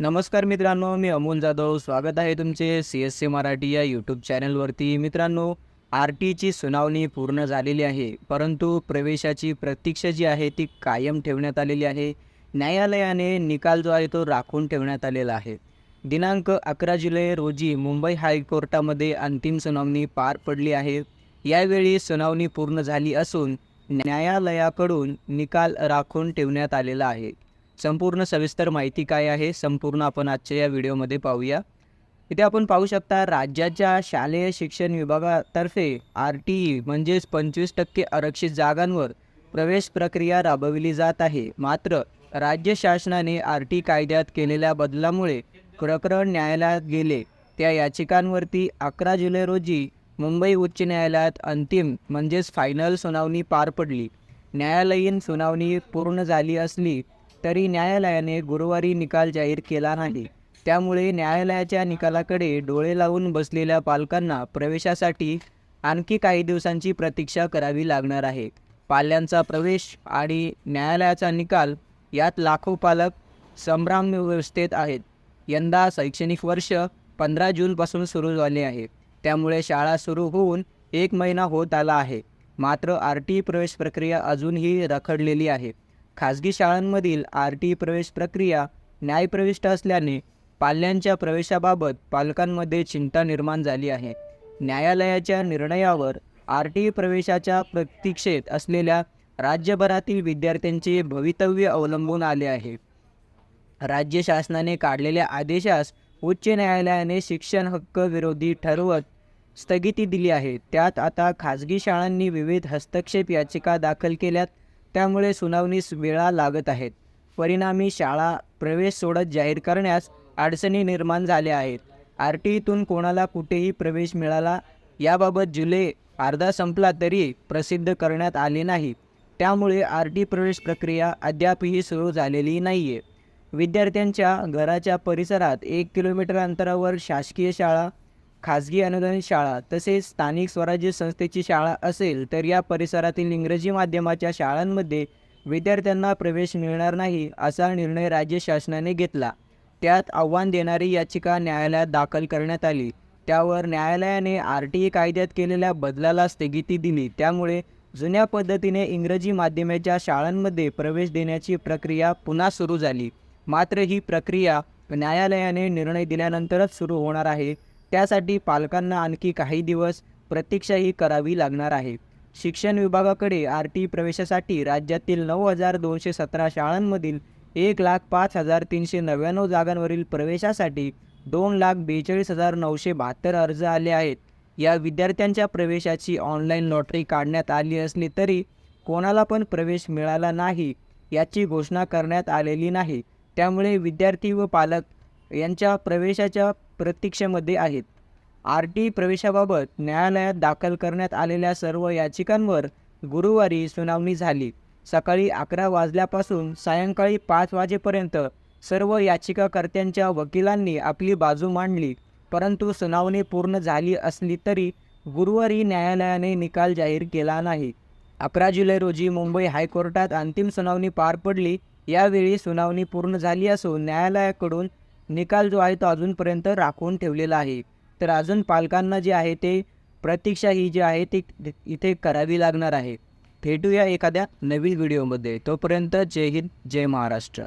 नमस्कार मित्रांनो मी अमोल जाधव. स्वागत आहे तुमचे सी एस सी मराठी या यूट्यूब चॅनलवरती मित्रांनो आर टीची सुनावणी पूर्ण झालेली आहे परंतु प्रवेशाची प्रतीक्षा जी आहे ती कायम ठेवण्यात आलेली आहे. न्यायालयाने निकाल जो आहे तो राखून ठेवण्यात आलेला आहे. दिनांक अकरा जुलै रोजी मुंबई हायकोर्टामध्ये अंतिम सुनावणी पार पडली आहे. यावेळी सुनावणी पूर्ण झाली असून न्यायालयाकडून निकाल राखून ठेवण्यात आलेला आहे. संपूर्ण सविस्तर माहिती काय आहे संपूर्ण आपण आजच्या या व्हिडिओमध्ये पाहूया. इथे आपण पाहू शकता राज्याच्या शालेय शिक्षण विभागातर्फे आर टी ई म्हणजेच पंचवीस टक्के आरक्षित जागांवर प्रवेश प्रक्रिया राबविली जात आहे. मात्र राज्य शासनाने आर टी कायद्यात केलेल्या बदलामुळे प्रकरण न्यायालयात गेले. त्या याचिकांवरती अकरा जुलै रोजी मुंबई उच्च न्यायालयात अंतिम म्हणजेच फायनल सुनावणी पार पडली. न्यायालयीन सुनावणी पूर्ण झाली असली तरी न्यायालयाने गुरुवारी निकाल जाहीर केला नाही. त्यामुळे न्यायालयाच्या निकालाकडे डोळे लावून बसलेल्या पालकांना प्रवेशासाठी आणखी काही दिवसांची प्रतीक्षा करावी लागणार आहे. पाल्यांचा प्रवेश आणि न्यायालयाचा निकाल यात लाखो पालक संभ्राम व्यवस्थेत आहेत. यंदा शैक्षणिक वर्ष पंधरा जूनपासून सुरू झाले आहे. त्यामुळे शाळा सुरू होऊन एक महिना होत आला आहे. मात्र आर टी प्रवेश प्रक्रिया अजूनही रखडलेली आहे. खाजगी शाळांमधील आर टी प्रवेश प्रक्रिया न्यायप्रविष्ट असल्याने पाल्यांच्या प्रवेशाबाबत पालकांमध्ये चिंता निर्माण झाली आहे. न्यायालयाच्या निर्णयावर आर टी प्रवेशाच्या प्रतीक्षेत असलेल्या राज्यभरातील विद्यार्थ्यांचे भवितव्य अवलंबून आले आहे. राज्य शासनाने काढलेल्या आदेशास उच्च न्यायालयाने शिक्षण हक्क विरोधी ठरवत स्थगिती दिली आहे. त्यात आता खाजगी शाळांनी विविध हस्तक्षेप याचिका दाखल केल्यात. त्यामुळे सुनावणीस वेळा लागत आहेत. परिणामी शाळा प्रवेश सोडत जाहीर करण्यास अडचणी निर्माण झाल्या आहेत. आर टी ईतून कोणाला कुठेही प्रवेश मिळाला याबाबत जुलै अर्धा संपला तरी प्रसिद्ध करण्यात आले नाही. त्यामुळे आर टी प्रवेश प्रक्रिया अद्यापही सुरू झालेली नाही आहे विद्यार्थ्यांच्या घराच्या परिसरात एक किलोमीटर अंतरावर शासकीय शाळा खाजगी अनुदानित शाळा तसेच स्थानिक स्वराज्य संस्थेची शाळा असेल तर या परिसरातील इंग्रजी माध्यमाच्या शाळांमध्ये विद्यार्थ्यांना प्रवेश मिळणार नाही असा निर्णय राज्य शासनाने घेतला. त्यात आव्हान देणारी याचिका न्यायालयात दाखल करण्यात आली. त्यावर न्यायालयाने आर टी ई कायद्यात केलेल्या बदलाला स्थगिती दिली. त्यामुळे जुन्या पद्धतीने इंग्रजी माध्यमाच्या शाळांमध्ये प्रवेश देण्याची प्रक्रिया पुन्हा सुरू झाली. मात्र ही प्रक्रिया न्यायालयाने निर्णय दिल्यानंतरच सुरू होणार आहे. त्यासाठी पालकांना आणखी काही दिवस प्रतीक्षाही करावी लागणार आहे. शिक्षण विभागाकडे आर टी प्रवेशासाठी राज्यातील नऊ हजार दोनशे सतरा शाळांमधील एक लाख पाच हजार तीनशे नव्याण्णव जागांवरील प्रवेशासाठी दोन लाख बेचाळीस हजार नऊशे बहात्तर अर्ज आले आहेत. या विद्यार्थ्यांच्या प्रवेशाची ऑनलाईन लॉटरी काढण्यात आली असली तरी कोणाला पण प्रवेश मिळाला नाही याची घोषणा करण्यात आलेली नाही. त्यामुळे विद्यार्थी व पालक यांच्या प्रवेशाच्या प्रतीक्षेमध्ये आहेत. आर टी प्रवेशाबाबत न्यायालयात दाखल करण्यात आलेल्या सर्व याचिकांवर गुरुवारी सुनावणी झाली. सकाळी अकरा वाजल्यापासून सायंकाळी पाच वाजेपर्यंत सर्व याचिकाकर्त्यांच्या वकिलांनी आपली बाजू मांडली परंतु सुनावणी पूर्ण झाली असली तरी गुरुवारी न्यायालयाने निकाल जाहीर केला नाही. अकरा जुलै रोजी मुंबई हायकोर्टात अंतिम सुनावणी पार पडली यावेळी सुनावणी पूर्ण झाली असून न्यायालयाकडून निकाल जो आहे तो अजूनपर्यंत राखून ठेवलेला आहे. तर अजून पालकांना जे आहे ते प्रतीक्षा ही जी आहे ती इथे करावी लागणार आहे. भेटूया एखाद्या नवीन व्हिडिओमध्ये. तोपर्यंत जय हिंद जय महाराष्ट्र.